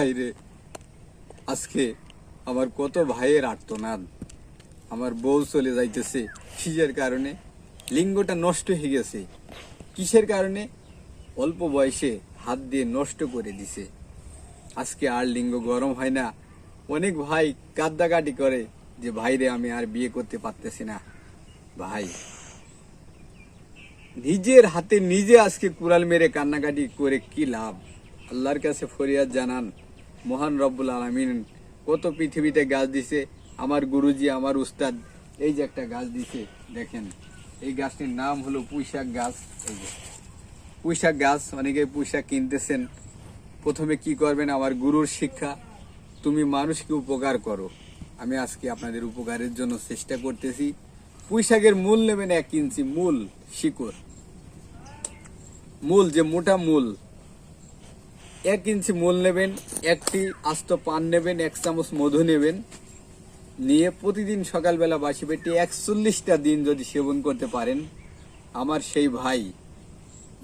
ভাইরে, আজকে আমার কত ভাইয়ের আর্তনাদ। আমার বউ চলে যাইতেছে, কিসের কারণে? লিঙ্গটা নষ্ট হয়ে গেছে। কিসের কারণে? অল্প বয়সে হাত দিয়ে নষ্ট করে দিছে। আজকে আর লিঙ্গ গরম হয় না। অনেক ভাই কাদ্দাকাটি করে যে, ভাইরে, আমি আর বিয়ে করতে পারতেছি না। ভাই, নিজের হাতে নিজে আজকে কুড়াল মেরে কান্নাকাটি করে কি লাভ? আল্লাহর কাছে ফরিয়াদ জানান মহান রব্বুল আলমিন, কত পৃথিবীতে গাছ দিছে, আমার গুরুজি, আমার উস্তাদ, এই যে একটা গাছ দিছে, দেখেন, এই গাছটির নাম হলো পুঁইশাক গাছ, এই যে। পুঁইশাক গাছ, অনেকে পুঁইশাক কিনতেছেন, প্রথমে কি করবেন, আমার গুরুর শিক্ষা, তুমি মানুষকে উপকার করো। আমি আজকে আপনাদের উপকারের জন্য চেষ্টা করতেছি। পুঁইশাকের মূল নেবেন এক ইঞ্চি, মূল, শিকড়। মূল, যে মোটা মূল এক ইঞ্চি মূল নেবেন, একটি আস্ত পান নেবেন, এক চামচ মধু নেবেন। নিয়ে প্রতিদিন সকালবেলা বাসি পেটে একচল্লিশটা দিন যদি সেবন করতে পারেন, আমার সেই ভাই,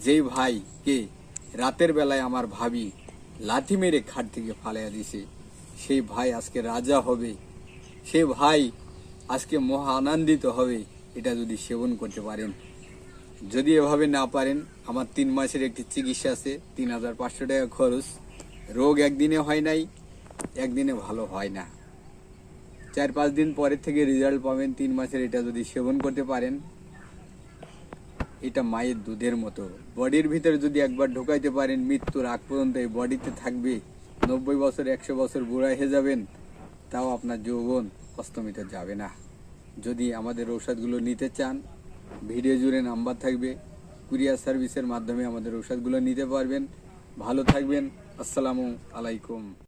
যেই ভাই কে রাতের বেলায় আমার ভাবি লাথি মেরে খাট থেকে ফালাইয়া দিছে, সেই ভাই আজকে রাজা হবে। সেই ভাই আজকে মহা আনন্দিত হবে, এটা যদি সেবন করতে পারেন। যদি এভাবে না পারেন, আমার তিন মাসের একটি চিকিৎসা আছে, তিন হাজার পাঁচশো টাকা খরচ। রোগ একদিনে হয় নাই, একদিনে ভালো হয় না। চার পাঁচ দিন পরের থেকে রেজাল্ট পাবেন, তিন মাসের এটা যদি সেবন করতে পারেন, এটা মায়ের দুধের মতো। বডির ভিতরে যদি একবার ঢোকাইতে পারেন, মৃত্যুর আগ পর্যন্ত এই বডিতে থাকবে, নব্বই বছর, একশো বছর বুড়া হয়ে যাবেন, তাও আপনার যৌবন অস্তমিত যাবে না। যদি আমাদের ঔষধগুলো নিতে চান ভিডিও জুড়ে নাম্বার থাকবে। কুরিয়ার সার্ভিসের মাধ্যমে আমাদের ঔষধগুলো নিতে পারবেন। ভালো থাকবেন। আসসালামু আলাইকুম।